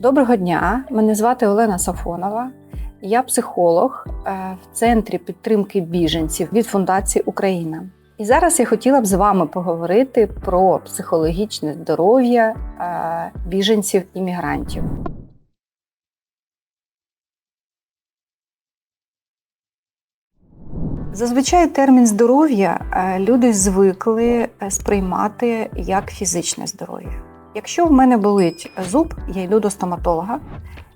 Доброго дня, мене звати Олена Сафонова. Я психолог е, в центрі підтримки біженців від Фундації Україна. І зараз я хотіла б з вами поговорити про психологічне здоров'я е, біженців-іммігрантів. Зазвичай термін здоров'я е, люди звикли сприймати як фізичне здоров'я. Якщо в мене болить зуб, я йду до стоматолога.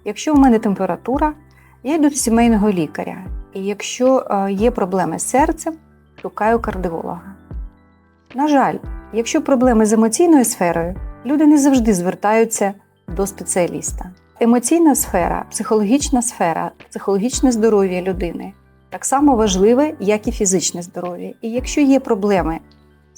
Якщо в мене температура, я йду до сімейного лікаря. І якщо е, є проблеми з серцем, шукаю кардіолога. На жаль, якщо проблеми з емоційною сферою, люди не завжди звертаються до спеціаліста. Емоційна сфера, психологічна сфера, психологічне здоров'я людини так само важливе, як і фізичне здоров'я. І якщо є проблеми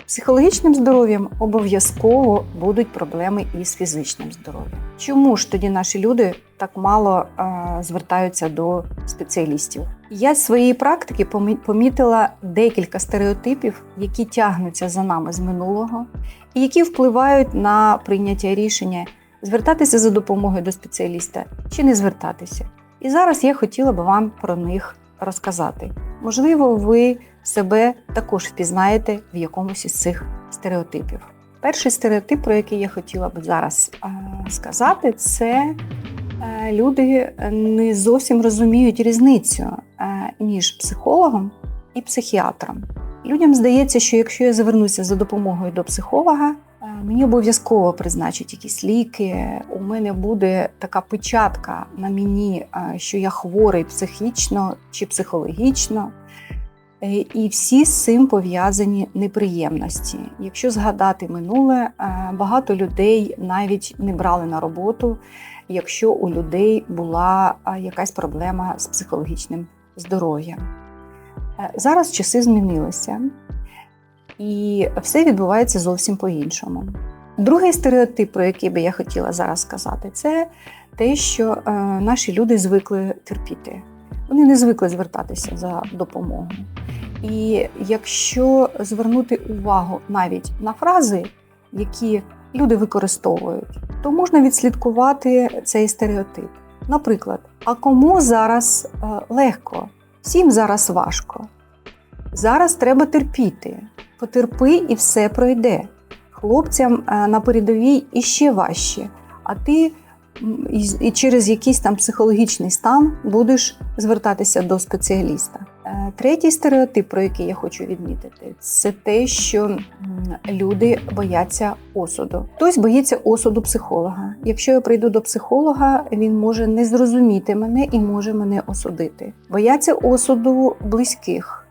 психологічним здоров'ям обов'язково будуть проблеми і з фізичним здоров'ям. Чому ж тоді наші люди так мало а, звертаються до спеціалістів? Я з своєї практики помітила декілька стереотипів, які тягнуться за нами з минулого, і які впливають на прийняття рішення звертатися за допомогою до спеціаліста чи не звертатися. І зараз я хотіла би вам про них розказати. Можливо, ви себе також впізнаєте в якомусь із цих стереотипів. Перший стереотип, про який я хотіла б зараз сказати, це е, люди не зовсім розуміють різницю е, між психологом і психіатром. Людям здається, що якщо я звернуся за допомогою до психолога, мені обов'язково призначать якісь ліки. У мене буде така печатка на мені, що я хворий психічно чи психологічно. Е, і всі з цим пов'язані неприємності. Якщо згадати минуле, е, багато людей навіть не брали на роботу, якщо у людей була е, якась проблема з психологічним здоров'ям. Зараз часи змінилися, і все відбувається зовсім по-іншому. Другий стереотип, про який би я хотіла зараз сказати, це те, що наші люди звикли терпіти. Вони не звикли звертатися за допомогою. І якщо звернути увагу навіть на фрази, які люди використовують, то можна відслідкувати цей стереотип. Наприклад, а кому зараз е, легко, всім зараз важко. Зараз треба терпіти, потерпи і все пройде. Хлопцям е, на передовій іще важче, а ти і через якийсь там психологічний стан будеш звертатися до спеціаліста. Е, третій стереотип, про який я хочу відмітити, це те, що люди бояться осуду. Хтось боїться осуду психолога. Якщо я прийду до психолога, він може не зрозуміти мене і може мене осудити. Бояться осуду близьких.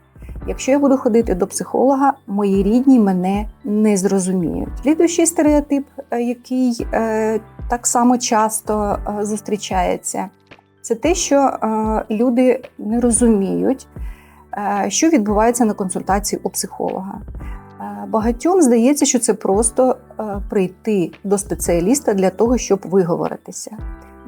Якщо я буду ходити до психолога, мої рідні мене не зрозуміють. Слідуючий стереотип, е, який е, так само часто е, зустрічається, це те, що люди не розуміють, що відбувається на консультації у психолога. Багатьом здається, що це просто прийти до спеціаліста для того, щоб виговоритися.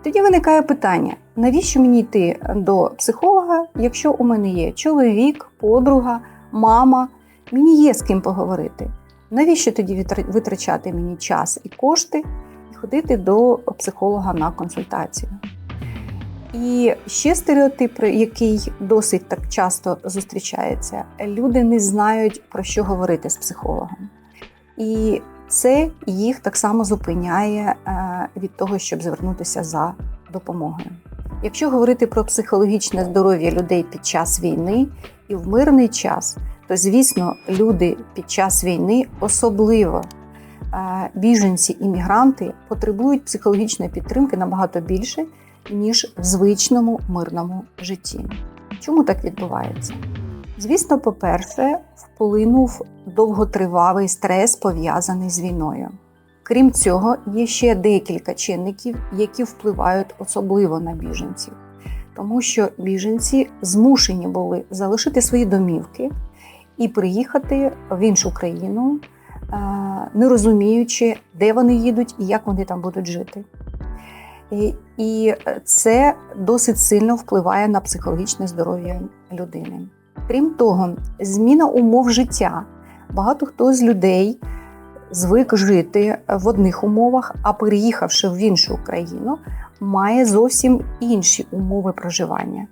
Тоді виникає питання: навіщо мені йти до психолога, якщо у мене є чоловік, подруга, мама, мені є з ким поговорити? Навіщо тоді витрачати мені час і кошти і ходити до психолога на консультацію? І ще стереотип, який досить так часто зустрічається, люди не знають про що говорити з психологом. І це їх так само зупиняє е, від того, щоб звернутися за допомогою. Якщо говорити про психологічне здоров'я людей під час війни і в мирний час, то звісно, люди під час війни, особливо е, біженці іммігранти, потребують психологічної підтримки набагато більше, ніж в звичному мирному житті. Чому так відбувається? Звісно, по-перше, вплинув довготривалий стрес, пов'язаний з війною. Крім цього, є ще декілька чинників, які впливають особливо на біженців, тому що біженці змушені були залишити свої домівки і приїхати в іншу країну, не розуміючи, де вони їдуть і як вони там будуть жити. І це досить сильно впливає на психологічне здоров'я людини. Крім того, зміна умов життя. Багато хто з людей звик жити в одних умовах, а переїхавши в іншу країну, має зовсім інші умови проживання,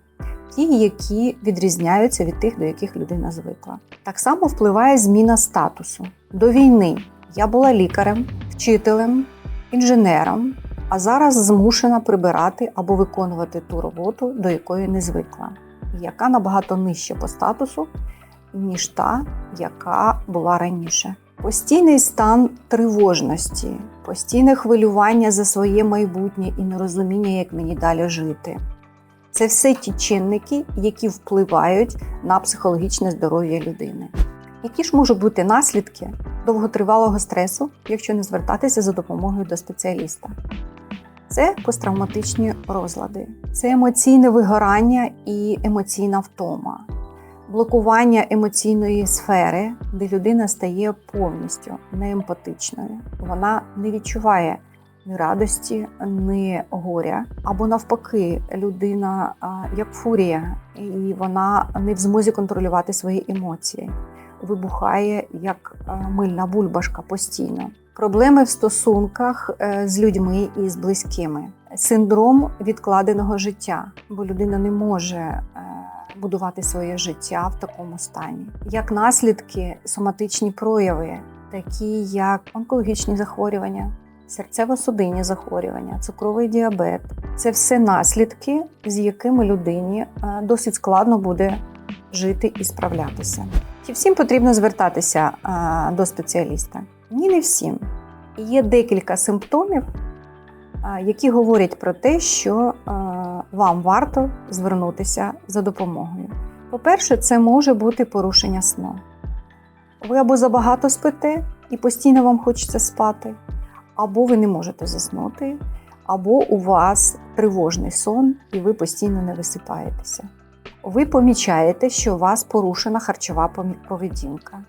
ті, які відрізняються від тих, до яких людина звикла. Так само впливає зміна статусу. До війни я була лікарем, вчителем, інженером, а зараз змушена прибирати або виконувати ту роботу, до якої не звикла, яка набагато нижча по статусу, ніж та, яка була раніше. Постійний стан тривожності, постійне хвилювання за своє майбутнє і нерозуміння, як мені далі жити. Це все ті чинники, які впливають на психологічне здоров'я людини. Які ж можуть бути наслідки довготривалого стресу, якщо не звертатися за допомогою до спеціаліста? Це посттравматичні розлади, це емоційне вигорання і емоційна втома, блокування емоційної сфери, де людина стає повністю неемпатичною. Вона не відчуває ні радості, ні горя, або навпаки, людина як фурія, і вона не в змозі контролювати свої емоції, вибухає як мильна бульбашка постійно. Проблеми в стосунках е, з людьми і з близькими, синдром відкладеного життя, бо людина не може е, будувати своє життя в такому стані. Як наслідки, соматичні прояви, такі як онкологічні захворювання, серцево-судинні захворювання, цукровий діабет це все наслідки, з якими людині е, досить складно буде жити і справлятися. Чи всім потрібно звертатися до спеціаліста? Ні, не всім. Є декілька симптомів, які говорять про те, що вам варто звернутися за допомогою. По-перше, це може бути порушення сну. Ви або забагато спите і постійно вам хочеться спати, або ви не можете заснути, або у вас тривожний сон, і ви постійно не висипаєтеся. Ви помічаєте, що у вас порушена харчова поведінка.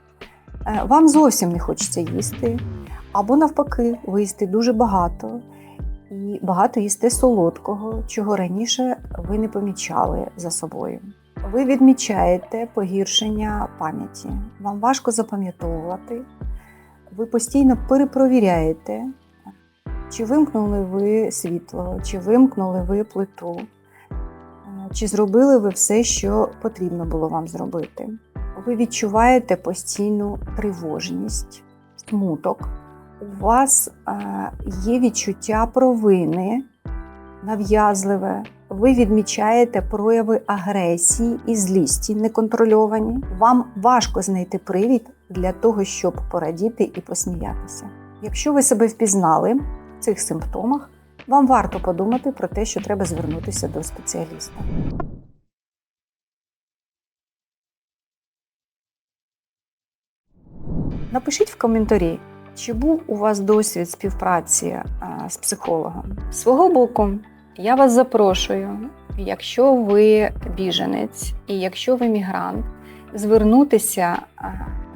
Е, вам зовсім не хочеться їсти, або навпаки, ви їсте дуже багато і багато їсте солодкого, чого раніше ви не помічали за собою. Ви відмічаєте погіршення пам'яті, вам важко запам'ятовувати, ви постійно перепровіряєте, чи вимкнули ви світло, чи вимкнули ви плиту, е, чи зробили ви все, що потрібно було вам зробити ви відчуваєте постійну тривожність, смуток. У вас є відчуття провини, нав'язливе. Ви відмічаєте прояви агресії і злісті неконтрольовані. Вам важко знайти привід для того, щоб порадіти і посміятися. Якщо ви себе впізнали в цих симптомах, вам варто подумати про те, що треба звернутися до спеціаліста. Напишіть в коментарі, чи був у вас досвід співпраці з психологом. Свого боку, я вас запрошую, якщо ви біженець і якщо ви мігрант, звернутися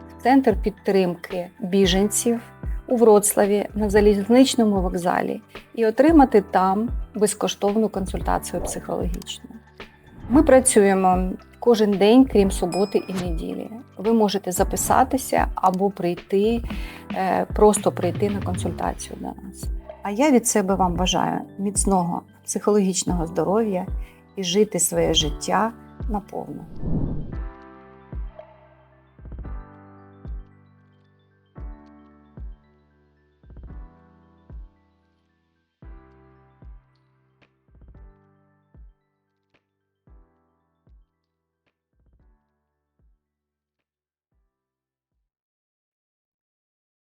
в центр підтримки біженців у Вроцлаві на залізничному вокзалі і отримати там безкоштовну консультацію психологічну. Ми працюємо кожен день, крім суботи і неділі. Ви можете записатися або прийти, е, просто прийти на консультацію до нас. А я від себе вам бажаю міцного психологічного здоров'я і жити своє життя наповну.